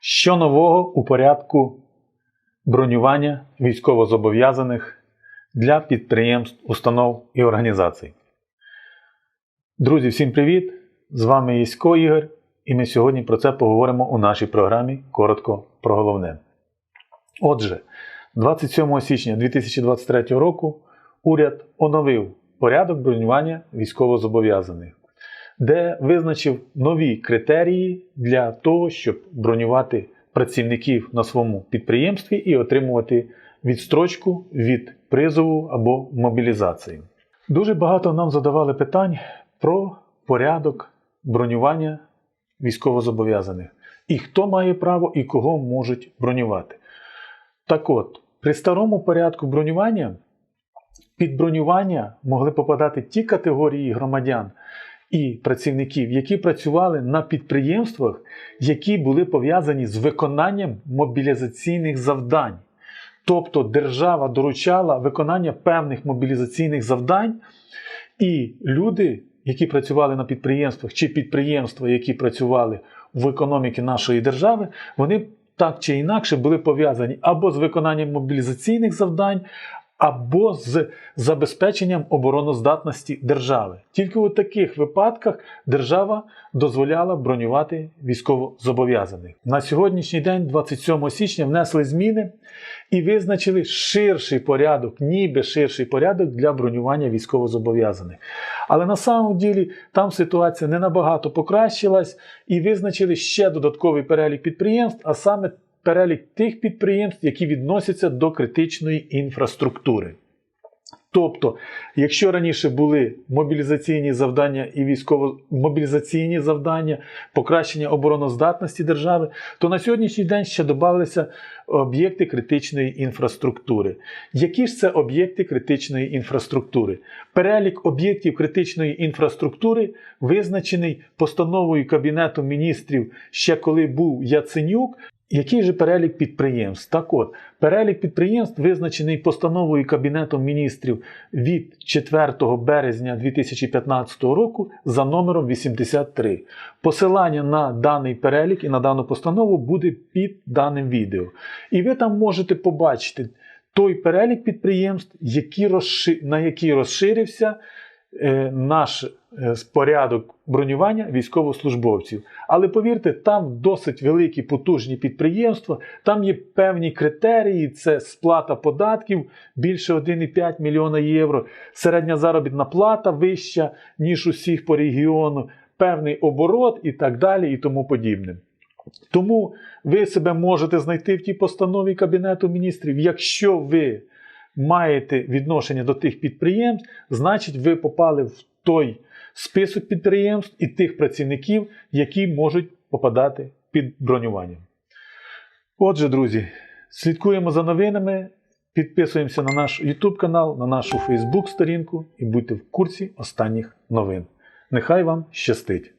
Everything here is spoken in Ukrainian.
Що нового у порядку бронювання військовозобов'язаних для підприємств, установ і організацій? Друзі, всім привіт! З вами Єсько Ігор, і ми сьогодні про це поговоримо у нашій програмі коротко про головне. Отже, 27 січня 2023 року уряд оновив порядок бронювання військовозобов'язаних, де визначив нові критерії для того, щоб бронювати працівників на своєму підприємстві і отримувати відстрочку від призову або мобілізації. Дуже багато нам задавали питань про порядок бронювання військовозобов'язаних і хто має право і кого можуть бронювати. Так от, при старому порядку бронювання під бронювання могли попадати ті категорії громадян і працівників, які працювали на підприємствах, які були пов'язані з виконанням мобілізаційних завдань. Тобто держава доручала виконання певних мобілізаційних завдань, і люди, які працювали на підприємствах, чи підприємства, які працювали в економіці нашої держави, вони так чи інакше були пов'язані або з виконанням мобілізаційних завдань, або з забезпеченням обороноздатності держави. Тільки у таких випадках держава дозволяла бронювати військовозобов'язаних. На сьогоднішній день, 27 січня, внесли зміни і визначили ширший порядок, ніби ширший порядок для бронювання військовозобов'язаних. Але на самом ділі там ситуація не набагато покращилась і визначили ще додатковий перелік підприємств, а саме перелік тих підприємств, які відносяться до критичної інфраструктури. Тобто, якщо раніше були мобілізаційні завдання і військово-мобілізаційні завдання, покращення обороноздатності держави, то на сьогоднішній день ще додалися об'єкти критичної інфраструктури. Які ж це об'єкти критичної інфраструктури? Перелік об'єктів критичної інфраструктури визначений постановою Кабінету міністрів ще коли був Яценюк. Який же перелік підприємств? Так от, перелік підприємств визначений постановою Кабінету міністрів від 4 березня 2015 року за номером 83. Посилання на даний перелік і на дану постанову буде під даним відео. І ви там можете побачити той перелік підприємств, на який розширився наш е, порядок бронювання військовослужбовців. Але повірте, там досить великі потужні підприємства, там є певні критерії: це сплата податків більше 1,5 мільйона євро, середня заробітна плата вища, ніж усіх по регіону, певний оборот і так далі, і тому подібне. Тому ви себе можете знайти в тій постанові Кабінету міністрів, якщо ви маєте відношення до тих підприємств, значить ви попали в той список підприємств і тих працівників, які можуть попадати під бронювання. Отже, друзі, слідкуємо за новинами, підписуємося на наш YouTube канал, на нашу Facebook сторінку і будьте в курсі останніх новин. Нехай вам щастить!